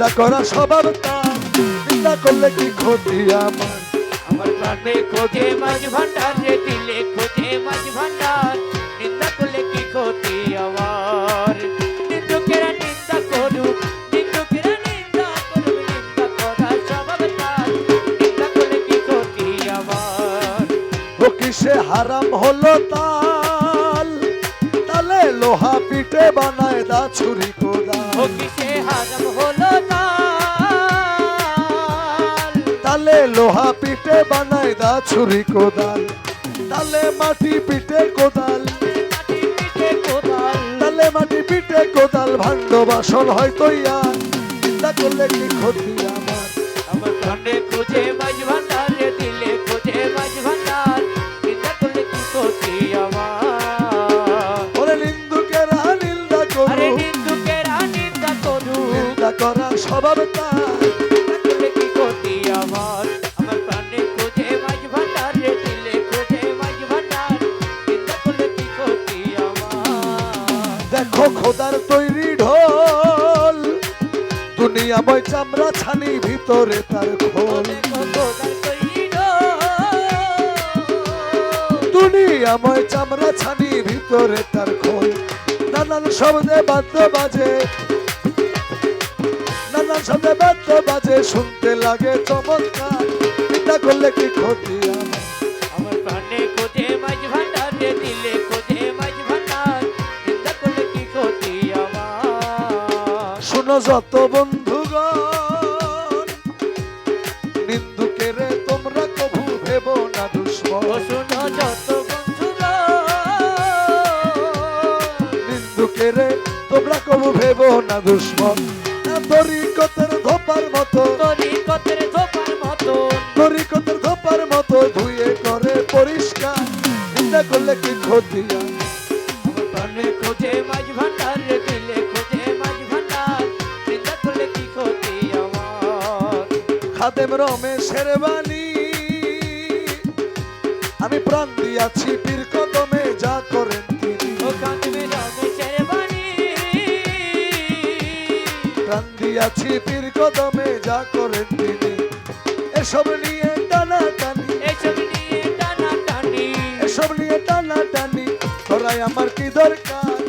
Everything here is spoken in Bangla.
নিন্দা করা তার নিন্দা করলে কি ক্ষতি আমার? আমার প্রাণে খোঁজে মাঝ ভান্ডার রে দিলে খোঁজে মাঝ ভান্ডার নিন্দা করলে কি ক্ষতি আমার? নিন্দুকেরা নিন্দা করুক নিন্দুকেরা নিন্দা করুক নিন্দা করা স্বভাব তার নিন্দা করলে কি ক্ষতি আমার? ও কিসে হারাম হলো তাল? তালে লোহা পিঠে বানায় দা ছুরি কোদা ও কিসে হারাম হলো লোহা পিঠে বানায় দা ছুরি কোদাল। তালে মাটি পিঠে কোদাল। তালে মাটি পিঠে কোদাল ভাণ্ড বাসন হয়তো ইয়ার চিন্তা করলে কি ক্ষতি আমার? আমার প্রাণে খোঁজে মাঝ ভান্ডার দিলে খোঁজে মাঝ ভান্ডার। নিন্দা করলে কি ক্ষতি আমার? ওরে নিন্দুকেরা নিন্দা করু। নিন্দুকেরা নিন্দা করুক নিন্দা করা স্বভাব তার। দেখো খোদার তৈরি ঢোল। দুনিয়াময় চামড়া ছানি, ভিতরে তার খোল। দুনিয়াময় চামড়া ছানি, ভিতরে তার খোল। নানান শব্দে বাদ্য বাজে। নানান শব্দে বাদ্য বাজে। শুনতে লাগে চমৎকার। চিন্তা করলে কি ক্ষতি? যত বন্ধুগণ নিন্দুকেরে তোমরা কভু ভেব না দুশ্মন। শুনো যত নিন্দুকেরে তোমরা কভু ভেব না দুশ্মন। তরিকতের ধোপার মতো তরিকতের ধোপার মতন তরিকতের ধোপার মতো ধুয়ে করে পরিষ্কার। চিন্তা করলে কি ক্ষতি প্রাণে খোঁজে মাঝ খাদেম রমেশের বাণী। আমি প্রাণ দিয়াছি পীর কদমে যা করেন প্রাণ দিয়াছি পীর কদমে যা করেন তিনি। এসব নিয়ে টানা টানি এসব নিয়ে টানা টানি এসব নিয়ে টানা টানি তোরাই আমার কি দরকার?